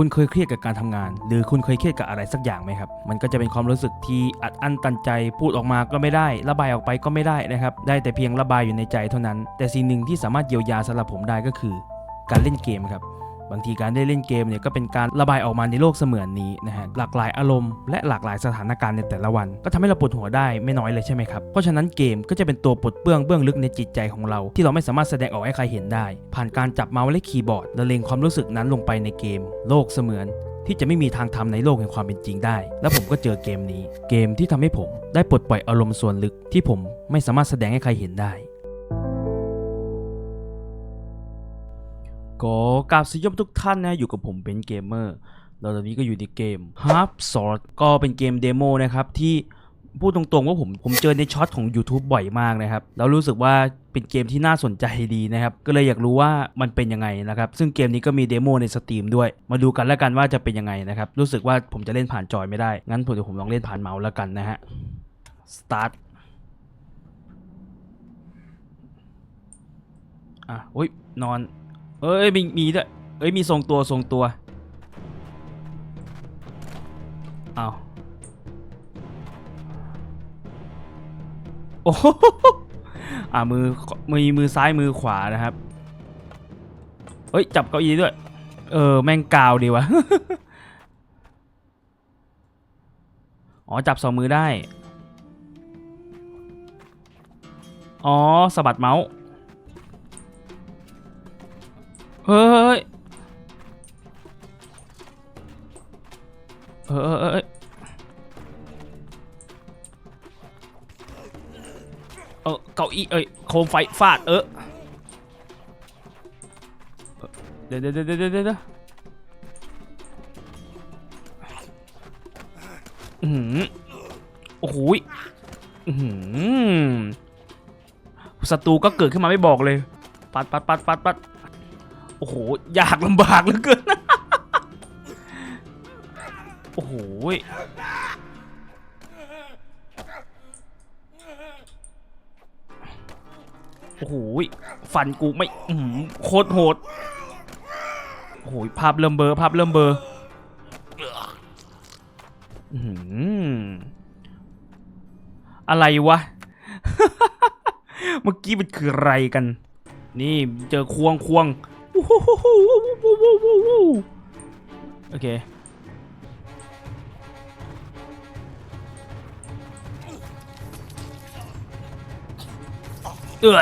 คุณเคยเครียดกับการทำงาน หรือคุณเคยเครียดกับอะไรสักอย่างไหมครับ มันก็จะเป็นความรู้สึกที่อัดอั้นตันใจ พูดออกมาก็ไม่ได้ ระบายออกไปก็ไม่ได้นะครับ ได้แต่เพียงระบายอยู่ในใจเท่านั้น แต่สิ่งหนึ่งที่สามารถเยียวยาสำหรับผมได้ก็คือ การเล่นเกมครับ บางทีการได้เล่นเกมเนี่ยก็เป็นการระบายออกมาในโลกเสมือนนี้นะฮะหลากหลายอารมณ์และหลากหลายสถานการณ์ในแต่ละวัน ก็ทำให้เราปวดหัวได้ไม่น้อยเลยใช่ไหมครับเพราะฉะนั้นเกมก็จะเป็นตัวปลดเปลื้องเบื้องลึกในจิตใจของเรา ที่เราไม่สามารถแสดงออกให้ใครเห็นได้ ผ่านการจับเมาส์และคีย์บอร์ดละเลงความรู้สึกนั้นลงไปในเกม โลกเสมือนที่จะไม่มีทางทำในโลกแห่งความเป็นจริงได้ และผมก็เจอเกมนี้ เกมที่ทำให้ผมได้ปลดปล่อยอารมณ์ส่วนลึกที่ผมไม่สามารถแสดงให้ใครเห็นได้ ก็กราบสวัสดีทุกท่านนะอยู่กับผมเป็นเกมเมอร์แล้วตอนนี้ก็อยู่ในเกม Half Sword ก็เป็นเกมเดโมนะครับที่พูดตรงๆว่าผมผมเจอในช็อตของ YouTube บ่อยมากนะครับแล้วรู้สึกว่าเป็นเกมที่น่าสนใจดีนะครับ ก็เลยอยากรู้ว่ามันเป็นยังไงนะครับ ซึ่งเกมนี้ก็มีเดโมในสตรีมด้วย มาดูกันแล้วกันว่าจะเป็นยังไงนะครับ รู้สึกว่าผมจะเล่นผ่านจอยไม่ได้ งั้นผมเดี๋ยวผมลองเล่นผ่านเมาส์แล้วกันนะฮะ start อะอุ้ยนอน เอ้ยมีมีด้วยเอ้ยมีทรงตัวทรงตัวเอาโอ้โหอ่ามือมือมือซ้ายมือขวานะครับ เฮ้ย จับเก้าอี้ด้วย เออ แม่งกาวดีวะ อ๋อ จับสองมือได้ อ๋อสะบัดเมาส์ เฮ้ยเออเออเออเอเก้าอี้เอ้ยโคมไฟฟาดเออเดี๋ยวเดี๋ยวเดี๋ยวเดี๋ยวเดี๋ยวอือหือโอ้โหอือหือศัตรูก็เกิดขึ้นมาไม่บอกเลย ปัดปัดปัดปัดปัด โอ้โหยากลำบากเหลือเกิน โอ้โหโอ้โหฟันกูไม่โคตรโหด โอ้โหภาพเริ่มเบอร์ภาพเริ่มเบอร์อื้อหืออะไรวะ เมื่อกี้มันคืออะไรกัน นี่เจอควงควง โอเคเออ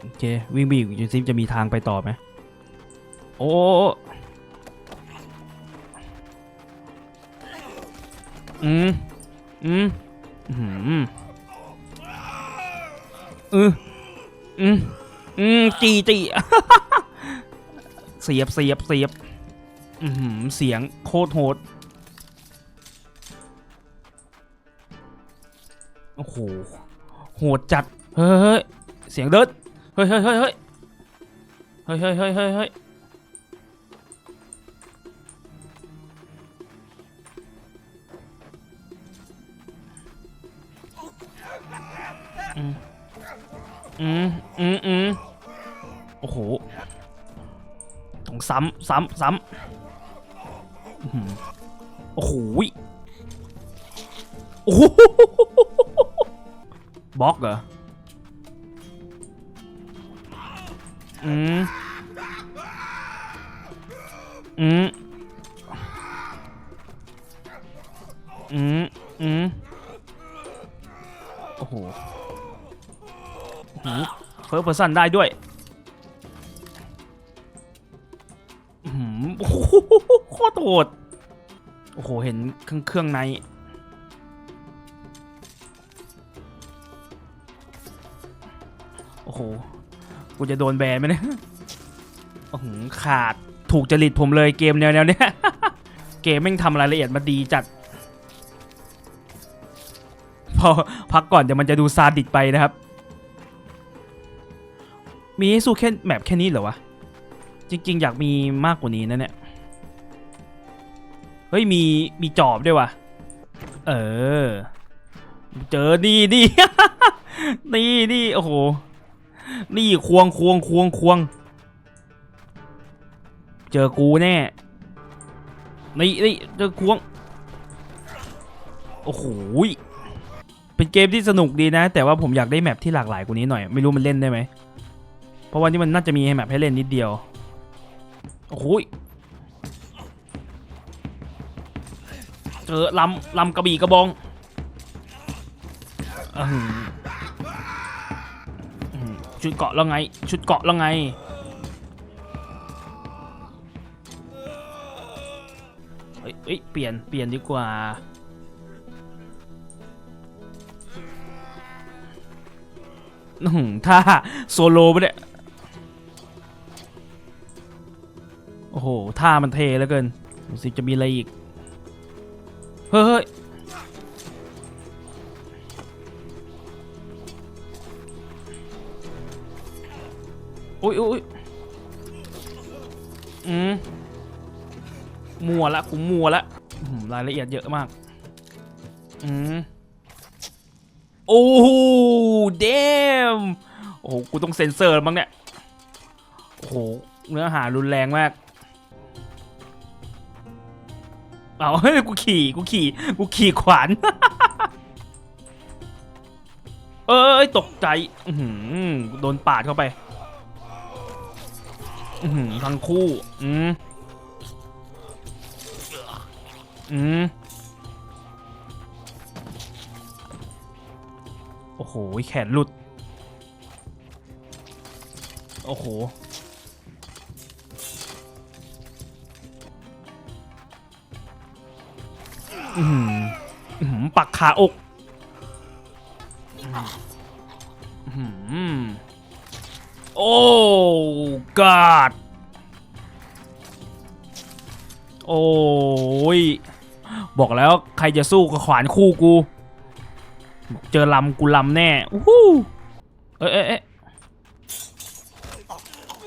โอเค วิ่งไปอีกจนซิมจะมีทางไปต่อไหมโอ้อืมอืมอืมอืมอืม อืมจีจีเสียบเสียบเสียบอือหือเสียงโคตรโหดโอ้โหโหดจัดเฮ้ยเฮ้ยเสียงเดินเฮ้ยเฮ้ยเฮ้ยเฮ้ยเฮ้ยเฮ้ยเฮ้ยเฮ้ยเฮ้ยอืม อืมอืมอืมโอ้โหต้องซ้ำซ้ำซ้ำโอ้โหโอ้โหบล็อกเหรอ อืม อืม อืม อืม เฟิร์เพอร์ซันได้ด้วยหือโอ้โหโคตรโหดโอ้โห เห็นเครื่องเครื่องใน โอ้โห กูจะโดนแบนไหมเนี่ยโอ้โหขาดถูกจริตผมเลยเกมแนวแนวๆเนี้ยเกมแม่งทำรายละเอียดมาดีจัด พอพักก่อนเดี๋ยวมันจะดูซาดิสไปนะครับ มีให้สู้แค่แมปแค่นี้เหรอวะ จริง ๆ อยากมีมากกว่านี้นะเนี่ย เฮ้ย มี มีจอบด้วยวะเออ เจอนี่นี่นี่นี่โอ้โห นี่ควงควงควงควง เจอกูแน่ นี่นี่เจอควง โอ้โหเป็นเกมที่สนุกดีนะ แต่ว่าผมอยากได้แมปที่หลากหลายกว่านี้หน่อย ไม่รู้มันเล่นได้ไหม เพราะว่านี่มันน่าจะมีแมปให้เล่นนิดเดียว โอ้โหยเจอลำลำกระบี่กระบองอชุดเกาะแล้วไง ชุดเกาะแล้วไงเอ้ยเอ้ย เปลี่ยน เปลี่ยนดีกว่าน้อหือถ้าโซโลไปเนี่ย โอ้โหท่ามันเทแล้วเกินดูสิจะมีอะไรอีก เฮ้ยเฮ้ยอ้ยโอ้ยอืมมัวละกูมัวละรายละเอียดเยอะมาก อืมโอ้โหเดมโอ้โห กูต้องเซ็นเซอร์แล้วมั้งเนี่ย โอ้โห เนื้อหารุนแรงมาก เอาเฮ้ยกูขี่กูขี่กูขี่ขวาน เอ้ยตกใจอื้อหือโดนปาดเข้าไปอื้อหือทั้งคู่อืมอืมโอ้โหแขนหลุด โอ้โห อือหืออื้อหือปักขาอกอื้อหือโอ้กาดโอ้ยบอกแล้วใครจะสู้กับขวานคู่กู เจอลำกูลำแน่อู้หูเอ้ยเอ้ยเอ้ย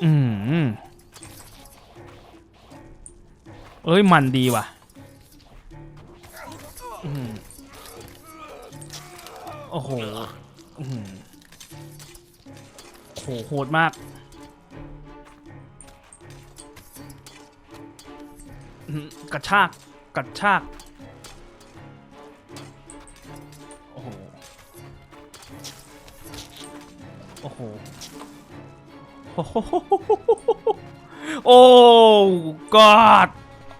อืมเอ้ยมันดีว่ะอืม โอ้โหโหโหดมากกระชากกระชากโอ้โหโอ้โหโอ้โหโอ้กอด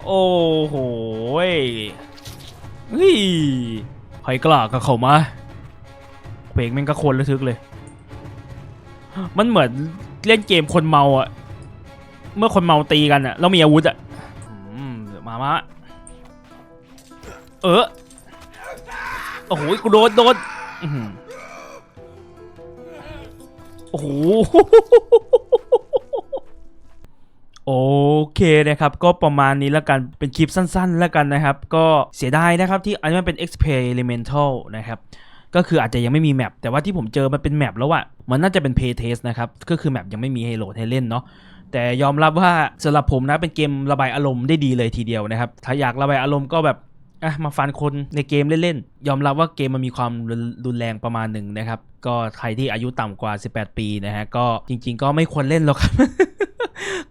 โอ้โห เฮ้ยใครกล้ากับเขามาเพลงแม่งก็คนระทึกเลย มันเหมือนเล่นเกมคนเมาอะเมื่อคนเมาตีกันอะแล้วมีอาวุธอะมามาเออโอ้โหกูโดนโดนโอ้โห โอเคนะครับ ก็ประมาณนี้แล้วกันเป็นคลิปสั้นๆ แล้วกันนะครับ ก็เสียดายนะครับที่อันนี้มันเป็น experimental นะครับก็คืออาจจะยังไม่มีแมปแต่ว่าที่ผมเจอมันเป็นแมปแล้วอะมันน่าจะเป็น play test นะครับ ก็คือแมปยังไม่มีให้โหลดให้เล่นเนาะแต่ยอมรับว่าสำหรับผมนะเป็นเกมระบายอารมณ์ได้ดีเลยทีเดียวนะครับ ถ้าอยากระบายอารมณ์ก็แบบอะมาฟันคนในเกมเล่นๆยอมรับว่าเกมมันมีความรุนรุนแรงประมาณหนึ่งนะครับ ก็ใครที่อายุต่ำกว่า 18 ปีนะฮะก็จริง ๆ ก็ไม่ควรเล่นหรอกครับ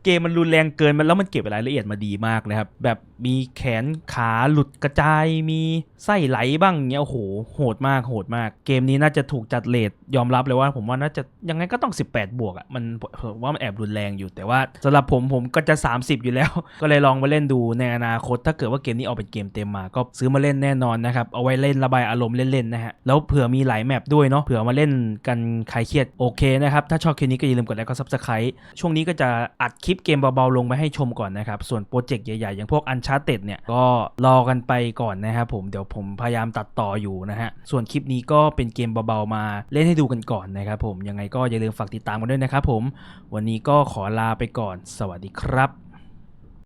เกมมันรุนแรงเกินมันแล้วมันเก็บรายละเอียดมาดีมากนะครับ แบบมีแขนขาหลุดกระจาย มีไส้ไหลบ้างเงี้ยโอ้โหโหดมากโหดมาก เกมนี้น่าจะถูกจัดเลทยอมรับเลยว่า ผมว่าน่าจะยังไงก็ต้อง 18 บวกอะ่ะมันผมว่ามันแอบรุนแรงอยู่ แต่ว่าสำหรับผมผมก็จะ 30 อยู่แล้ว ก็เลยลองมาเล่นดูในอนาคต ถ้าเกิดว่าเกมนี้ออกเป็นเกมเต็มมา ก็ซื้อมาเล่นแน่นอนนะครับเอาไว้เล่นระบายอารมณ์เล่นๆนะฮะแล้วเผื่อมีหลายแมปด้วยเนาะเผื่อมาเล่นกันคลายเครียดโอเคนะครับถ้าชอบคลิปนี้ก็อย่าลืมกดไลค์กดซับสไครต์ช่วงนี้ก็จะอัดคลิปเกมเบาๆ ลงมาให้ชมก่อนนะครับ ส่วนโปรเจกต์ใหญ่ๆ อย่างพวก Uncharted เนี่ย ก็รอกันไปก่อนนะครับผม เดี๋ยวผมพยายามตัดต่ออยู่นะฮะ ส่วนคลิปนี้ก็เป็นเกมเบาๆ มาเล่นให้ดูกันก่อนนะครับผม ยังไงก็อย่าลืมฝากติดตามกันด้วยนะครับผม วันนี้ก็ขอลาไปก่อน สวัสดีครับ